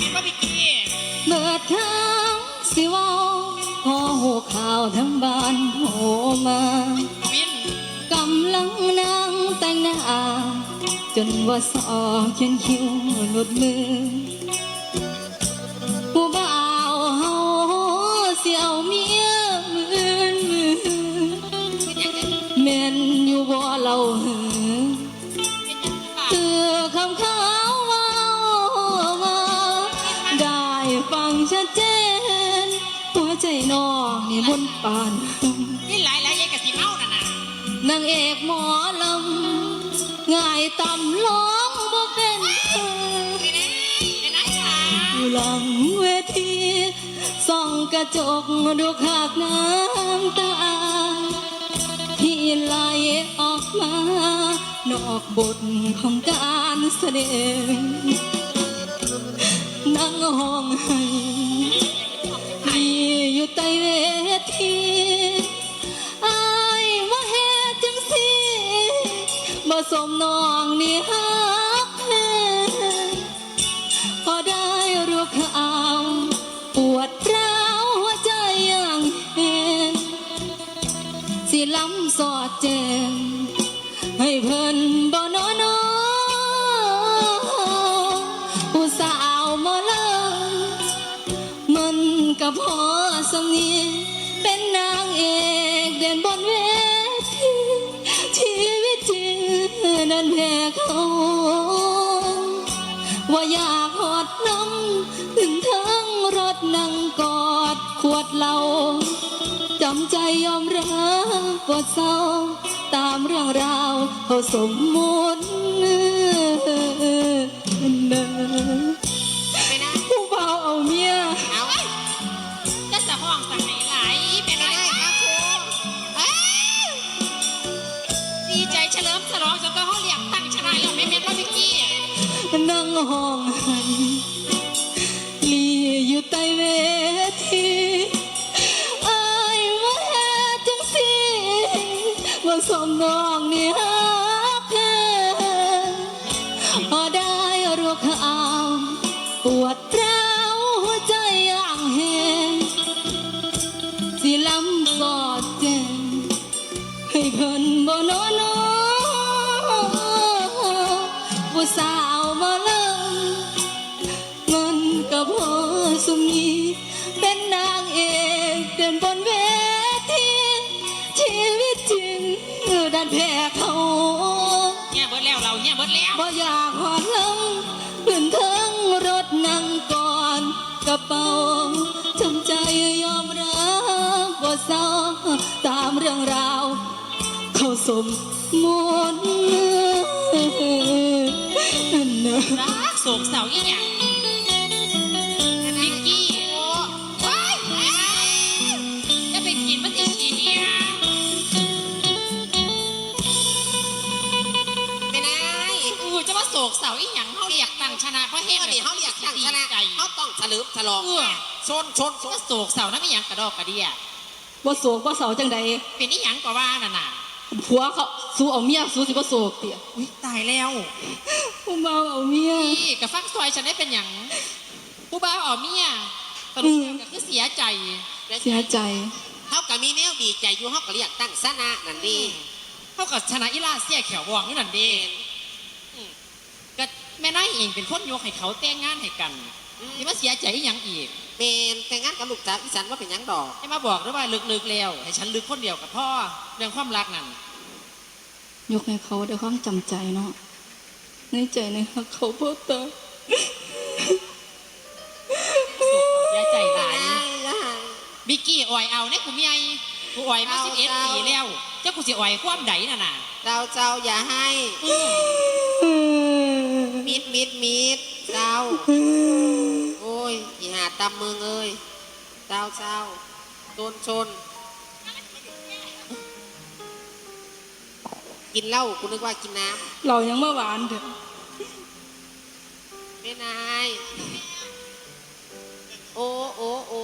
กินบ่พี่กี้เบิดทางสิเว้าพอหูข่าวทั้งบ้านโหมา วินกำลังนั่งแต่งหน้า จนว่าสอเขียนคิ้วหลุดมือ น้องนี่บนปานนี่หลายหลายยายกะสิเมาน่ะนะนางเอกหมอลำง่ายต่ำร้องบ่เป็นเธอไปนะไปนะค่ะอยู่หลังเวทีส่องกระจกดูขากน้ำตาที่ไหลออกมา นอกบทของการแสดงนั่งห้องให้ดี อยู่ใต้เวทีอายว่าเฮ็ดจังสิบ่สมน้องนี่ฮัก สำเนียงเป็นนางเอกเด่นบนเวทีชีวิตจริงนั้นแพ้เขาว่าอยากหอดน้ำถึงทั้งรถนั่งกอดขวดเหล้าจำใจยอมรับว่าเศร้าตามเรื่องราวเขาสมมุติ ห้องหันลีอยู่ใต้เวทีอายว่าเฮ็ดจังสิว่าสมน้องนี่ฮักแท้พอได้รู้ข่าว ปวดร้าวหัวใจอย่างแหงสิลำสอดแจงให้เพิ่นบ่นอนอผู้สาว แพ้เขาเนี่ยเบิดแล้วเราเนี่ยเบิดแล้วบ่อยากหอดลำขึ้นเทิงรถนั่งก่อนกระเป๋าจำใจยอมรับว่าเศร้าตามเรื่องราว เขาสมมุติเนอะรักโศกเศร้าอีหยัง กเศร้าอีหยังเขาเรียกตั้งชนะเพราะเฮ็ดเดี๋ยวเขาอยากตั้งชนะใจเขาต้องฉลิมฉลองเอชนชนชนโศกเศร้านะไม่หยังกระดอกกระเดียบ่โศกบ่เศร้าจังใดเป็นอีหยังก็ว่าน่ะน่ะผัวเขาสู้เอาเมียสู้สิบ่โศกเตี่ยอุ้ยตายแล้วผู้เมาเอาเมียพี่กับฟังซอยฉันได้เป็นหยังผู้บ่าวอ๋อเมียสรุปแล้วก็คือเสียใจเสียใจเขาก็มีแนวดีใจอยู่เขาก็เรียกตั้งชนะนั่นดีเท่ากับชนะอีลาเสียแขวบองนี่นั่นด้อืมก็ แม่นายเองเป็นคนโยกให้เขาแต่งงานให้กันที่มาเสียใจอีหยังอีกเป็นแต่งงานกับลูกสาวอีสันว่าเป็นหยังดอก ให้มาบอกด้วยว่าลึกๆแล้วให้ฉันลึกคนเดียวกับพ่อเรื่องความรักนั่นยกให้เขาด้วยความจำใจเนาะในใจในฮักเขาพ่อตาเสียใจหลายได้ได้บิกกี้อ่อยเอาเนี่ยกูมีไอกูอ่อยมาเอาสิบเอ็ดเอาปีแล้วเจ้ากูสิอ่อยความใดน่ะน่ะเราเจ้าอย่าให้ อืม มิดมิดมิดเจ้าโอ้ยอีหาตำมือเอ้ยเจ้าเจ้าชนชน กินเหล้ากูนึกว่ากินน้เรายังเมื่อวานเถอะำไม่นาย โอ้โอ้โอ้